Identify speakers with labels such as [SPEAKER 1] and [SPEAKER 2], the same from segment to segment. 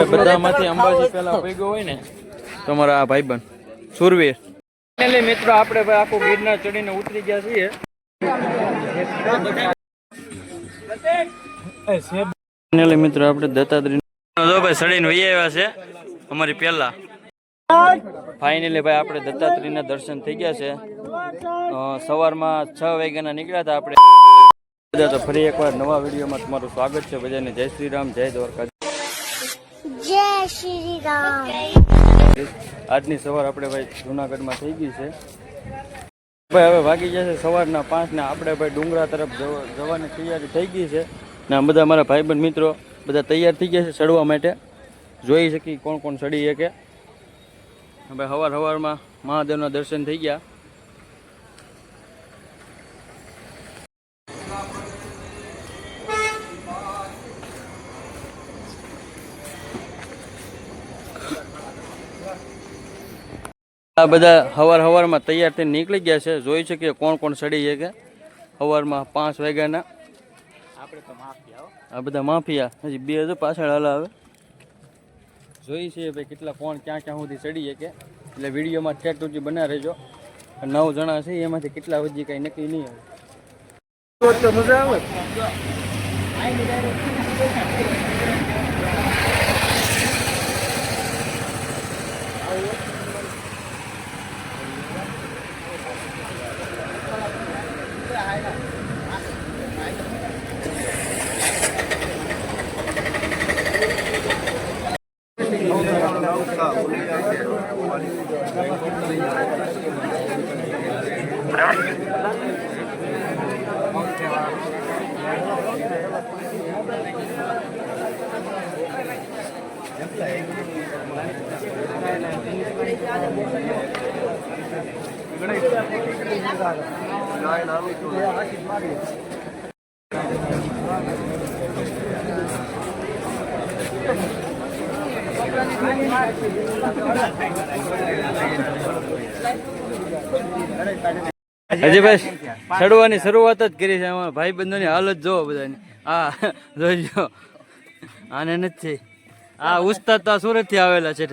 [SPEAKER 1] બધામાંથી અંબાજી પહેલા ભેગો હોય ને તમારા આ ભાઈબંધ. સુરવીર. એટલે મિત્રો આપણે ભાઈ આખું ગિરનાર ચડીને ઉતરી ગયા છીએ. મિત્રો આપણે દત્તાત્રી જો ભાઈ ચડીને વહી આવ્યા છે અમારી પહેલા. ફાઇનલી ભાઈ આપણે દત્તાત્રીના દર્શન થઈ ગયા છે. સવારમાં છ વાગ્યાના નીકળ્યા હતા આપણે. બધા તો ફરી એકવાર નવા વિડીયોમાં તમારું સ્વાગત છે. બધાને જય શ્રી રામ જય દ્વારકા આજની સવાર આપણે ભાઈ જુનાગઢમાં થઈ ગઈ છે. ભાઈ હવે વાગી જશે સવારના પાંચ ને આપણે ભાઈ ડુંગરા તરફ જવા- જવાની તૈયારી થઈ ગઈ છે. ને બધા મારા ભાઈબંધ મિત્રો બધા તૈયાર થઈ ગયા છે ચડવા માટે. જોઈ શકી કોણ કોણ ચડી શકે. હવે સવાર સવારમાં મહાદેવના દર્શન થઈ ગયા. આ બધા હવાર હવારમાં તૈયાર થઈને નીકળી ગયા છે. જોઈ શકીએ કોણ કોણ ચડી છે કે હવારમાં પાંચ વાગ્યાના. આ બધા માફિયા. હજી બે હજુ પાછળ હાલ આવે. જોઈ છે ભાઈ કેટલા કોણ ક્યાં ક્યાં સુધી ચડી શકે એટલે વિડીયોમાં ઠેક સુધી બના રહેજો. નવ જણા છે એમાંથી કેટલા હજી કાંઈ નક્કી નહીં આવે. હજી ભાઈ ચડવાની શરૂઆત જ કરી છે. અમારા ભાઈ બંધોની હાલત જોવો બધાની. આ જોઈજો આને નથી. આ ઉસ્તાદ તો સુરતથી આવેલા છે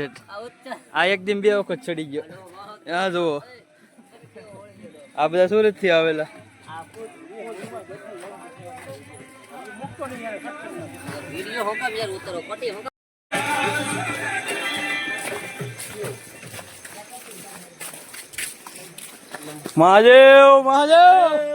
[SPEAKER 1] આ એક દિન બે વખત ચડી ગયો. હા જુઓ. આ બધા સુરતથી આવેલા મહાદેવ મહાદેવ!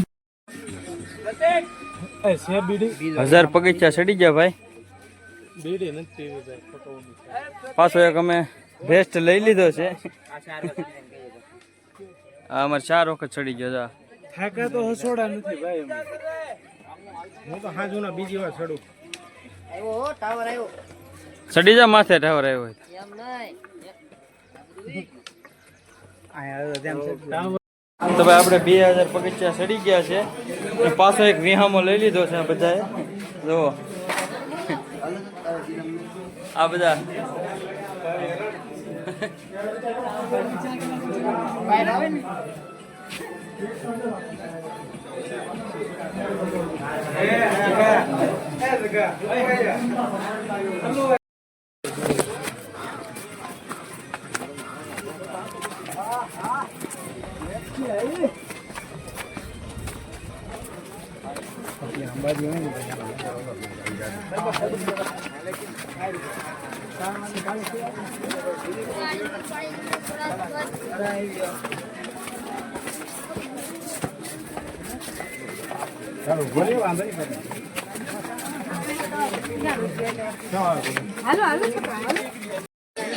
[SPEAKER 1] હજાર પગથિયા ચડી ગયા ભાઈ. પાછો એક અમે રેસ્ટ લઈ લીધો છે. આ અમારે ચાર વખત ચડી ગયો છે.
[SPEAKER 2] થાકા તો હસોડા નથી ભાઈ હું તો હાજુના બીજી વાર ચડું.
[SPEAKER 1] ચડી જા માથે ટાવર આવ્યો તો ભાઈ આપણે બે હજાર પગથિયા ચડી ગયા છે. પાછો એક વિહામો લઈ લીધો છે બધાએ. જુઓ. આ બધા.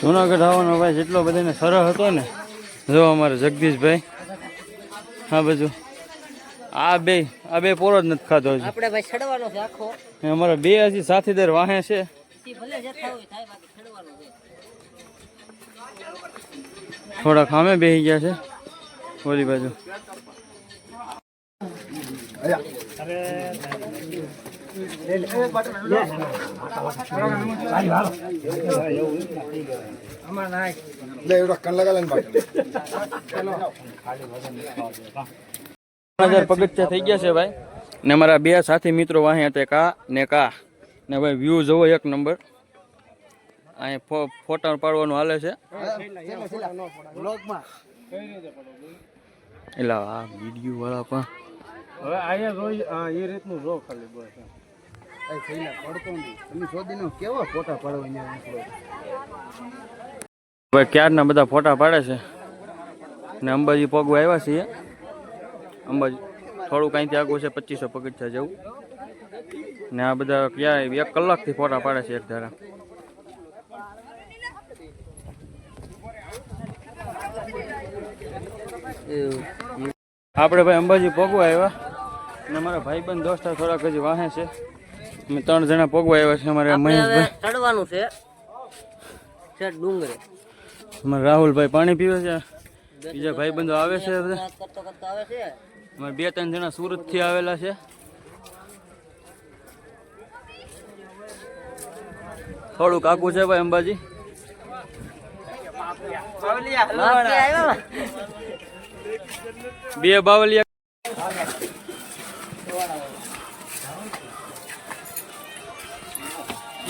[SPEAKER 1] જુનાગઢ આવવાનો ભાઈ જેટલો બધાને સરળ હતો ને જો અમારે જગદીશભાઈ હા બાજુ આ બે આ બે પોરો જ નથી ખાધો
[SPEAKER 3] આપણે ભાઈ છડવાનો છે આખો.
[SPEAKER 1] અમારા બે હજી સાથીદાર વાહે છે.
[SPEAKER 3] ઈ ભલે જે થાય હોય થાય બાકી છડવાનું છે.
[SPEAKER 1] થોડા ખામે બેસી ગયા છે. ઓલી બાજુ. હજાર પગથિયા થઈ ગયા છે ભાઈ. ને મારા બે સાથી મિત્રો વાહે હતા કા ને કા ને ભાઈ વ્યૂ જોવો એક નંબર અહીં ફોટા પાડવાનું હાલે છે. એટલે આ વીડિયો વાળા પણ.
[SPEAKER 2] હવે અહીંયા રોજ એ રીતનું જો ખાલી બસ
[SPEAKER 1] ભાઈ ક્યારના બધા ફોટા પાડે છે? ને અંબાજી પગવા આવ્યા છીએ. અંબાજી થોડું કાંઈથી આગું છે પચીસો પગથિયા જેવું. ને આ બધા ક્યાં એક કલાકથી ફોટા પાડે છે એક ધારા. આપણે ભાઈ અંબાજી પગવા આવ્યા. ને મારા ભાઈબંધ દોસ્તા થોડાક હજી વાહે છે. અમે ત્રણ જણા પગવા આવ્યા છે અમારે મહેશભાઈ.
[SPEAKER 3] ચડવાનું છે. છે ડુંગરે.
[SPEAKER 1] અમારા રાહુલભાઈ પાણી પીવે છે. બીજા ભાઈબંધો આવે છે બધા.
[SPEAKER 3] કરતો કરતો આવે છે.
[SPEAKER 1] અમારે બે ત્રણ જણા સુરતથી આવેલા છે. થોડુંક કાકુ છે ભાઈ અંબાજી. બે બાવલિયા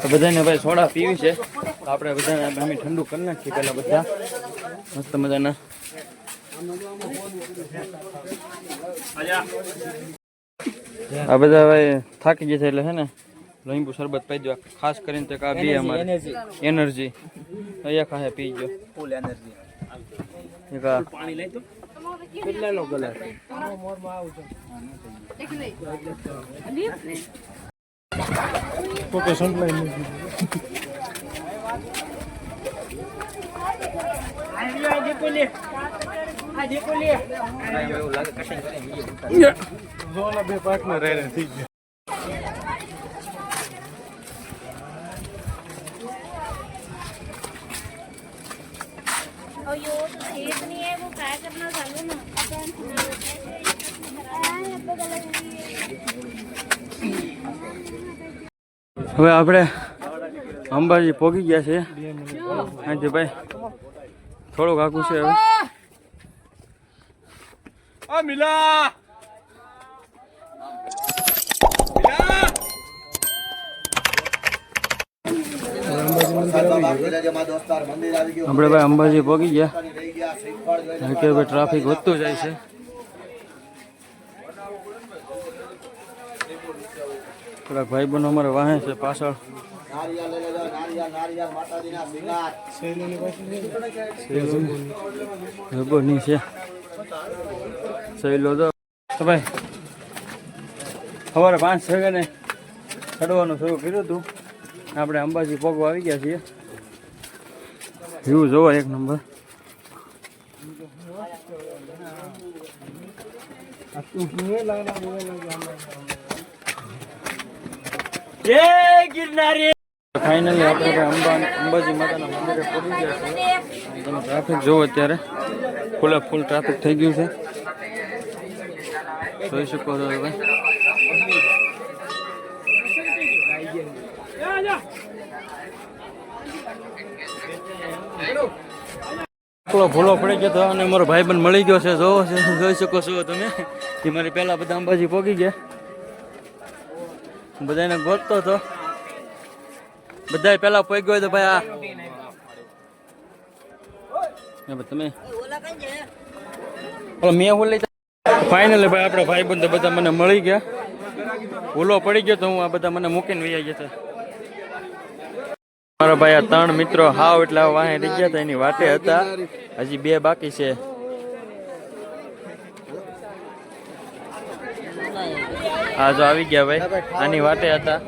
[SPEAKER 1] તો બધાને ભાઈ સોડા પીવી છે. તો આપણે બધાને અમે ઠંડુ કરી નાખીએ પેલા બધા. મસ્ત મજાના. આ બધા ભાઈ થાકી જશે એટલે છે ને લીંબુ શરબત પી દો ખાસ કરીને તો આ બી અમારે. એનર્જી અહીંયા આ પી ગયો ફૂલ એનર્જી એક કેટલા
[SPEAKER 2] નો કલર? ઓકે સંકલાઈ આજે બે પાર્ટનર રહે
[SPEAKER 4] वो तो खेत नहीं है वो क्या करना चालू ना
[SPEAKER 1] હવે આપણે અંબાજી પોગી ગયા છે અહીંથી ભાઈ થોડુંક આખું છે હવે
[SPEAKER 2] આ મિલા
[SPEAKER 1] આપણે ભાઈ અંબાજી પહોંચી ગયા. કે ભાઈ ટ્રાફિક વધતું જાય છે. થોડાક ભાઈ બહેનો અમારે વાહે છે પાછળ. જબરની છે. સહેલો તો ભાઈ સવારે પાંચ વાગ્યાને ચડવાનું શરૂ કર્યું હતું. આપણે અંબાજી ભોગવા આવી ગયા છીએ. વ્યૂ જોવો એક નંબર. ફાઇનલી આપણે ભાઈ અંબા અંબાજી માતાના મંદિરે પહોંચી ગયા છે તમે ટ્રાફિક જોવો અત્યારે. ફૂલે ફૂલ ટ્રાફિક થઈ ગયું છે. જોઈ શકો છો તમે. એકલો ભૂલો પડી ગયો હતો અને મારો ભાઈબંધ મળી ગયો છે. જોવો છે, જોઈ શકો છો તમે. એ મારી પહેલાં બધા અંબાજી પહોંચી ગયા. બધાને ગોતતો હતો. બધા પહેલાં પહોંચી ગયો તો ભાઈ આ તમે મેં હું લઈ ફાઇનલી ભાઈ, આપણા ભાઈ બંધ બધા મને મળી ગયા. ભૂલો પડી ગયો તો હું આ બધા મને મૂકીને વહી ગયા મારા ભાઈ આ ત્રણ મિત્રો હાવ એટલે વાહે રહી ગયા હતા એની વાટે હતા. હજી બે બાકી છે. હા જો આવી ગયા ભાઈ આની વાટે હતા.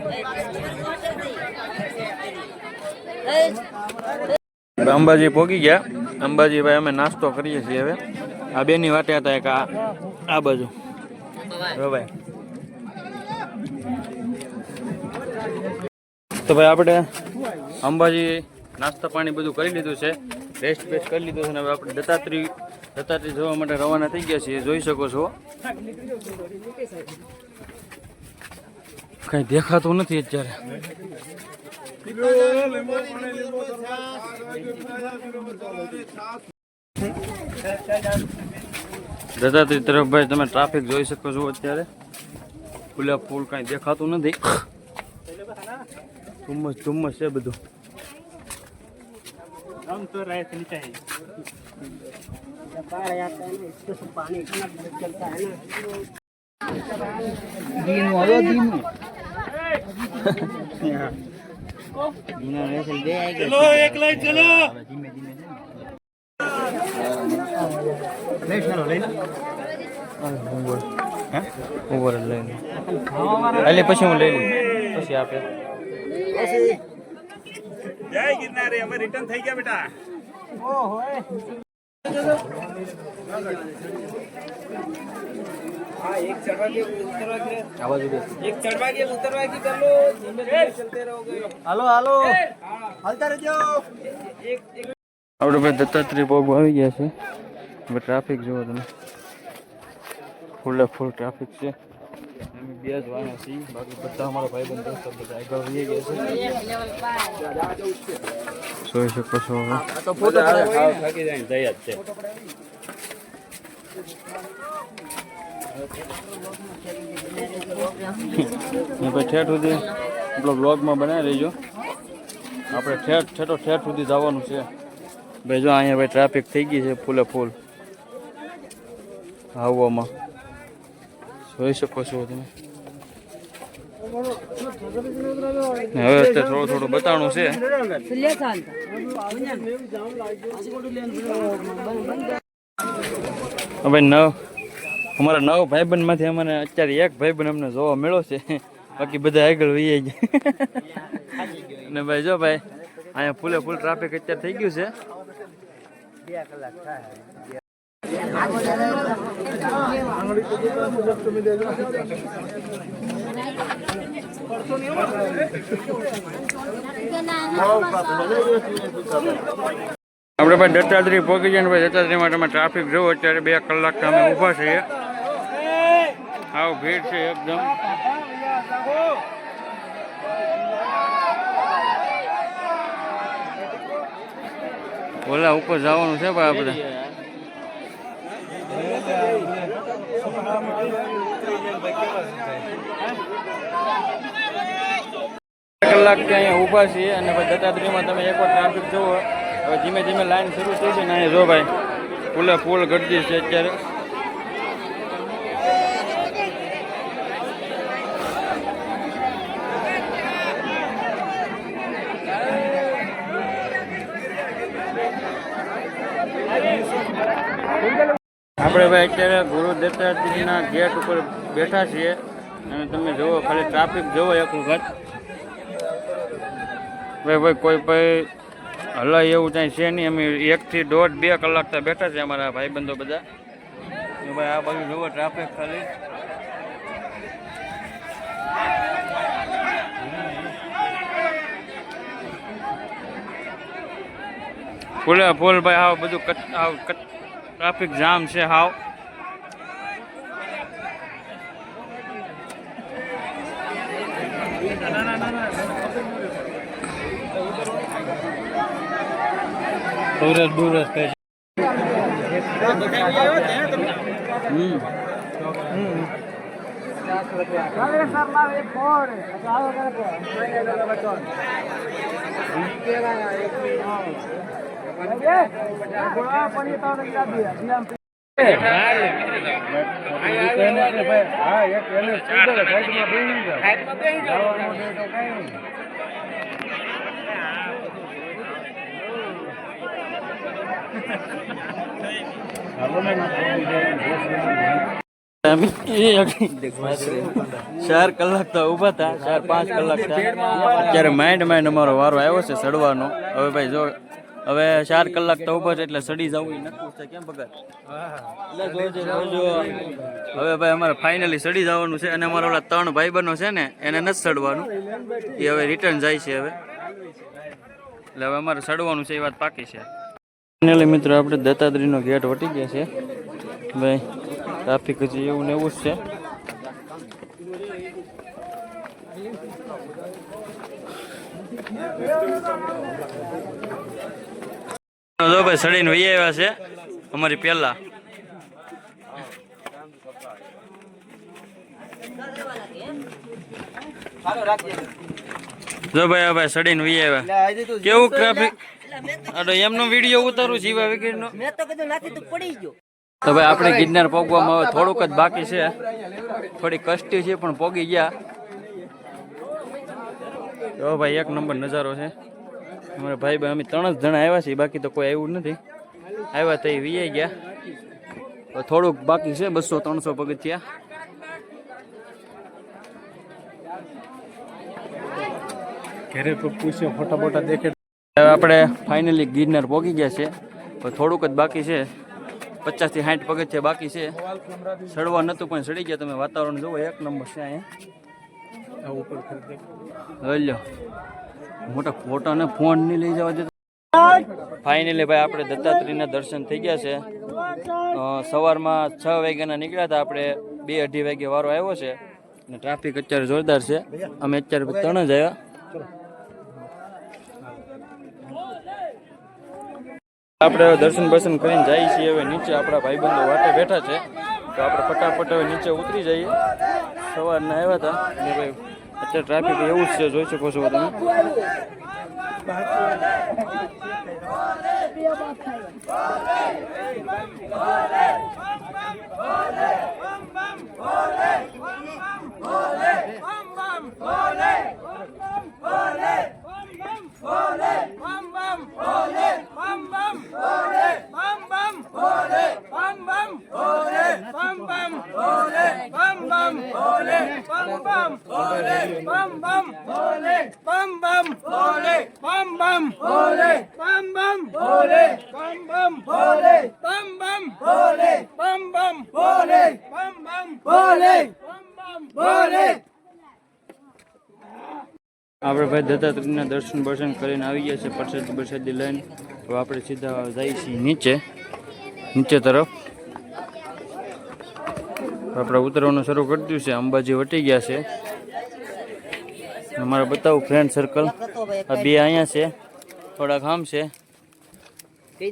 [SPEAKER 1] અંબાજી પોગી ગયા. અંબાજી ભાઈ અમે નાસ્તો કરીએ છીએ હવે. આ બેની વાટે હતા એક આ બાજુ. ભાઈ. તો ભાઈ આપણે અંબાજી નાસ્તા પાણી બધું કરી લીધું છે. રેસ્ટ બેસ્ટ કરી લીધું છે અને હવે આપણે દત્તાત્રી દત્તાત્રી જોવા માટે રવાના થઈ ગયા છીએ. જોઈ શકો છો. કઈ દેખાતું નથી અત્યારે. દત્તાત્રી તરફ ભાઈ તમે ટ્રાફિક જોઈ શકો છો અત્યારે. ખુલ્લા પુલ કઈ દેખાતું નથી. ધુમ્મસ ધુમ્મસ છે બધું. ઉપર જ લઈ લે. એટલે પછી હું લઈ લઉં. પછી આપે.
[SPEAKER 2] જય
[SPEAKER 1] હા
[SPEAKER 2] એક ચડવા
[SPEAKER 3] હાલો હાલો. હાલતા રહેજો.
[SPEAKER 1] ભાઈ દત્તાત્રેય ભોગ આવી ગયા છે. ટ્રાફિક જુઓ તમે. ફૂલે ફૂલ ટ્રાફિક છે. અમે બે જ વાળા છીએ બાકી બધા અમારા ભાઈ બંધ દોસ્તો બધા આગળ વહી ગયા છે જોઈ શકો છો હવે
[SPEAKER 3] તો ફોટો
[SPEAKER 2] થાકી જાય જઈ જ છે
[SPEAKER 1] ને ભાઈ ઠેઠ સુધી આપણો બ્લોગમાં બનાવી લેજો આપણે ઠેઠ ઠેઠો ઠેઠ સુધી જવાનું છે ભાઈ જો અહીંયા ભાઈ ટ્રાફિક થઈ ગઈ છે ફૂલે ફૂલ આવવામાં જોઈ શકો છો તમે. હવે અત્યારે થોડું થોડું બતાવવાનું છે. હવે નવ, અમારા નવ ભાઈબંધમાંથી અમને અત્યારે એક ભાઈબંધ અમને જોવા મળ્યો છે. બાકી બધા આગળ વહી ગયા. અને ભાઈ જો ભાઈ, અહીંયા ફૂલે ફૂલ ટ્રાફિક અત્યારે થઈ ગયું છે. આપણે ભાઈ દત્તાત્રી પહોંચી જાય ને ભાઈ દત્તાત્રેયમાં તમે ટ્રાફિક જોવો અત્યારે બે કલાક અમે ઊભા છીએ. આવ ભીડ છે એકદમ. ઓલા ઉપર જવાનું છે ભાઈ આપણે. કલાક અહીંયા ઊભા છીએ અને ભાઈ દત્તાત્રેયમાં તમે એકવાર ટ્રાફિક જુઓ. હવે ધીમે ધીમે લાઈન શરૂ થઈ છે ને અહીંયા જો ભાઈ, ફૂલે ફૂલ ગરદી છે અત્યારે. ભાઈ, અત્યારે ગુરુ દત્તાજીના ગેટ ઉપર બેઠા છીએ અને તમે જુઓ, ખાલી ટ્રાફિક જુઓ એક વખત. ભાઈ ભાઈ, કોઈ ભાઈ હલાય એવું કાંઈ છે નહીં. અમે એકથી દોઢ બે કલાક તો બેઠા છે અમારા ભાઈબંધો બધા. ભાઈ, આ બાજુ જુઓ ટ્રાફિક ખાલી. ફૂલે ફૂલ ભાઈ, આવું બધું કચ ટ્રાફિક જામ છે હાવ. બુરસ બુરસ કહે હમ. ચાર કલાક તો ઊભા હતા ચાર પાંચ કલાક અત્યારે માઇન્ડ માઇન્ડ અમારો વારો આવ્યો છે સડવાનો. હવે ભાઈ જો હવે ચાર કલાક તો ઊભો છે એટલે સડી જવું નક્કું છે કેમ જોજો. હવે ભાઈ અમારે ફાઇનલી સડી જવાનું છે અને અમારા ઓલા ત્રણ ભાઈબંધો છે ને, એને નથી સડવાનું. એ હવે રિટર્ન જાય છે હવે. એટલે હવે અમારે સડવાનું છે એ વાત પાકી છે. ફાઇનલી મિત્રો, આપણે દત્તાત્રેયનો ગેટ વટી ગયા છે. ભાઈ ટ્રાફિક હજી એવું ને એવું જ છે. જો ભાઈ સડીને વહી આવ્યા છે અમારી પહેલા. જો ભાઈ ભાઈ સડીને વહી આવ્યા. કેવું ટ્રાફિક અરે એમનો વીડિયો ઉતારું જીવા વિકેટનો
[SPEAKER 3] મેં તો કીધું નાખી તું પડી ગયો.
[SPEAKER 1] તો ભાઈ આપણે ગિરનાર પોગવામાં હવે થોડુંક જ બાકી છે. થોડી કષ્ટી છે પણ પોગી ગયા. જો ભાઈ એક નંબર નજારો છે. અમારા ભાઈ ભાઈ અમે ત્રણ જ જણા આવ્યા છીએ બાકી તો કોઈ આવ્યું નથી. આવ્યા તો એ વીઆઈ ગયા. થોડુંક બાકી છે બસો ત્રણસો પગથિયા.
[SPEAKER 2] ઘરે પૂછ્યો ફોટા ફોટા દેખે
[SPEAKER 1] આપણે ફાઇનલી ગિરનાર પહોંચી ગયા છે. થોડુંક જ બાકી છે. પચાસથી સાઠ છે બાકી છે. સડવા નતું પણ સડી ગયા. તમે વાતાવરણ જુઓ એક નંબર છે અહીંયા.
[SPEAKER 2] ઉપર
[SPEAKER 1] લ્યો મોટા ફોટા ને ફોન નહીં લઈ જવા દેતા. ફાઇનલી ભાઈ, આપણે દત્તાત્રેયના દર્શન થઈ ગયા છે. સવારમાં છ વાગ્યાના નીકળ્યા હતા. આપણે બે અઢી વાગે વારો આવ્યો છે અને ટ્રાફિક અત્યારે જોરદાર છે. અમે અત્યારે ત્રણ જ આવ્યા. આપણે દર્શન બર્શન કરીને જઈએ છીએ. હવે નીચે આપણા ભાઈબંધો વાટે બેઠા છે. તો આપણે ફટાફટ હવે નીચે ઉતરી જઈએ. સવારના આવ્યા હતા. ભાઈ અત્યારે ટ્રાફિક એવું જ છે જોઈ શકો છો તમે. આપણે ભાઈ દત્તાત્રેયના દર્શન બર્શન કરીને આવી ગયા છે પ્રસાદ પ્રસાદી લઈને. તો આપણે સીધા જઈએ છીએ નીચે નીચે તરફ. આપણે ઉતરવાનું શરૂ કરી દીધું છે, અંબાજી વટી ગયા છે. અમારે બતાવું ફ્રેન્ડ સર્કલ આ બે અહીંયા છે, થોડાક આમ છે.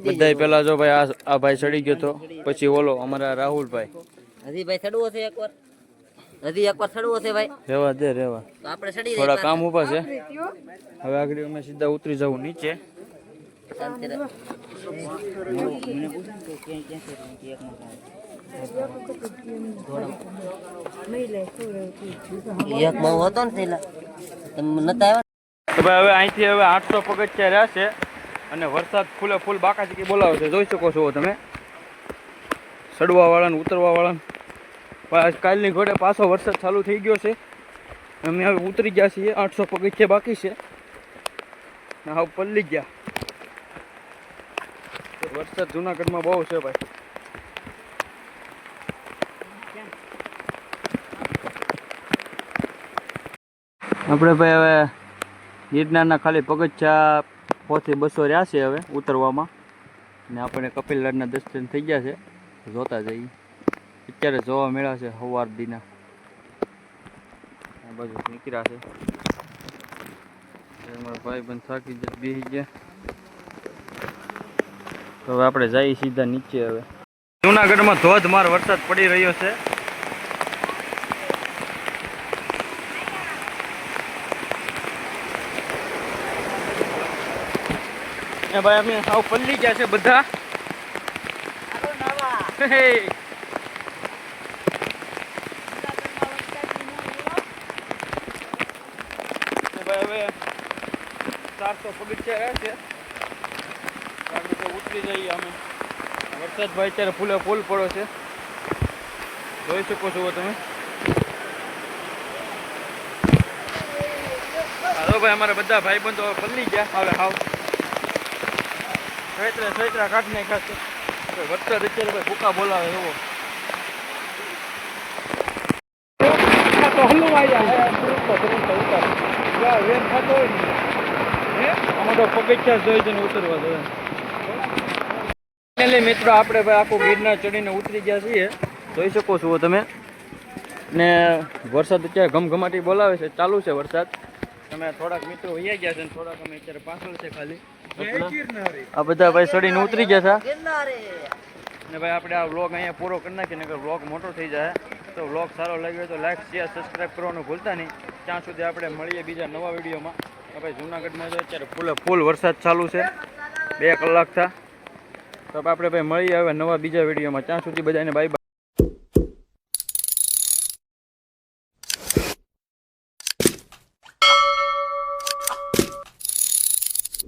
[SPEAKER 1] બધાય પેલા જો ભાઈ આ આ ભાઈ ચડી ગયો તો, પછી ઓલો અમારા રાહુલભાઈ.
[SPEAKER 3] હજી ભાઈ ચડવો છે એકવાર. હજી એકવાર ચડવો છે ભાઈ.
[SPEAKER 1] રેવા દે રેવા.
[SPEAKER 3] તો આપણે ચડી
[SPEAKER 1] થોડા કામ ઊભા છે. હવે આગળ અમે સીધા ઉતરી જવું નીચે.
[SPEAKER 3] એક બહુ હતો ને પેલા તમે નતા આવ્યા?
[SPEAKER 1] ભાઈ હવે અહીંથી હવે આઠસો પગથિયા રહ્યા છે અને વરસાદ ફૂલે ફૂલ બાકા ચીકી બોલાવે છે. જોઈ શકો છો તમે. સડવા વાળા ને ઉતરવા વાળા ને કાલની ઘોડે પાછો વરસાદ ચાલુ થઈ ગયો છે. અમે હવે ઉતરી ગયા છીએ, આઠસો પગથિયા બાકી છે. ને હવે પલ્લી ગયા. વરસાદ જુનાગઢમાં બહુ છે ભાઈ. આપણે ભાઈ હવે ગિરનારના ખાલી પગથિયા પોથી બસો રહ્યા છે હવે ઉતરવામાં. ને આપણે કપિલલાડના દર્શન થઈ ગયા છે. જોતા જઈએ. અત્યારે જોવા મળ્યા છે સવાર દીના. આ બાજુ નીકળ્યા છે. અમારા ભાઈ બંધ થાકી જાય બેસી ગયા. તો હવે આપણે જઈએ સીધા નીચે હવે. જુનાગઢમાં ધોધમાર વરસાદ પડી રહ્યો છે. એ ભાઈ અમે સાવ પલ્લી ગયા છે બધા હે તો ભાઈ હવે ચારસો પગથિયા રહ્યા છે. ઉતરી જઈએ અમે. વરસાદ ભાઈ અત્યારે ફૂલે ફૂલ પડ્યો છે. જોઈ શકો છો તમે. હાલો ભાઈ અમારા બધા ભાઈબંધો હવે પલળી ગયા. હવે હાવ સૈતરા સૈત્રા કાઢી નાખ્યા છે. વરસાદ અત્યારે ભાઈ ભૂકા બોલાવે એવો.
[SPEAKER 2] તો આવી જાય. વેર થતો હોય ને.
[SPEAKER 1] આમાં તો પગથિયા જોઈ છે ને ઉતરવા જોઈએ મિત્રો આપણે ભાઈ આખું ગીરના ચડીને ઉતરી ગયા છીએ. જોઈ શકો છો તમે. ને વરસાદ અત્યારે ઘમઘમાટી બોલાવે છે ચાલુ છે વરસાદ. તમે થોડાક મિત્રો વૈયા ગયા છે ને થોડાક અમે અત્યારે પાછળ છે ખાલી. આ બધા ભાઈ ચડીને ઉતરી ગયા છે. ને ભાઈ આપણે આ વ્લોગ અહીંયા પૂરો કરી નાખીએ નકર વ્લોગ મોટો થઈ જાય. તો વ્લોગ સારો લાગ્યો તો લાઈક શેર સબસ્ક્રાઈબ કરવાનું ભૂલતા નહીં. ત્યાં સુધી આપણે મળીએ બીજા નવા વિડીયોમાં. આપણે જૂનાગઢમાં તો અત્યારે ફૂલે ફૂલ વરસાદ ચાલુ છે. બે કલાક થા. તો આપણે ભાઈ, મળીએ હવે નવા બીજા વિડીયોમાં. ત્યાં સુધી બધાને બાય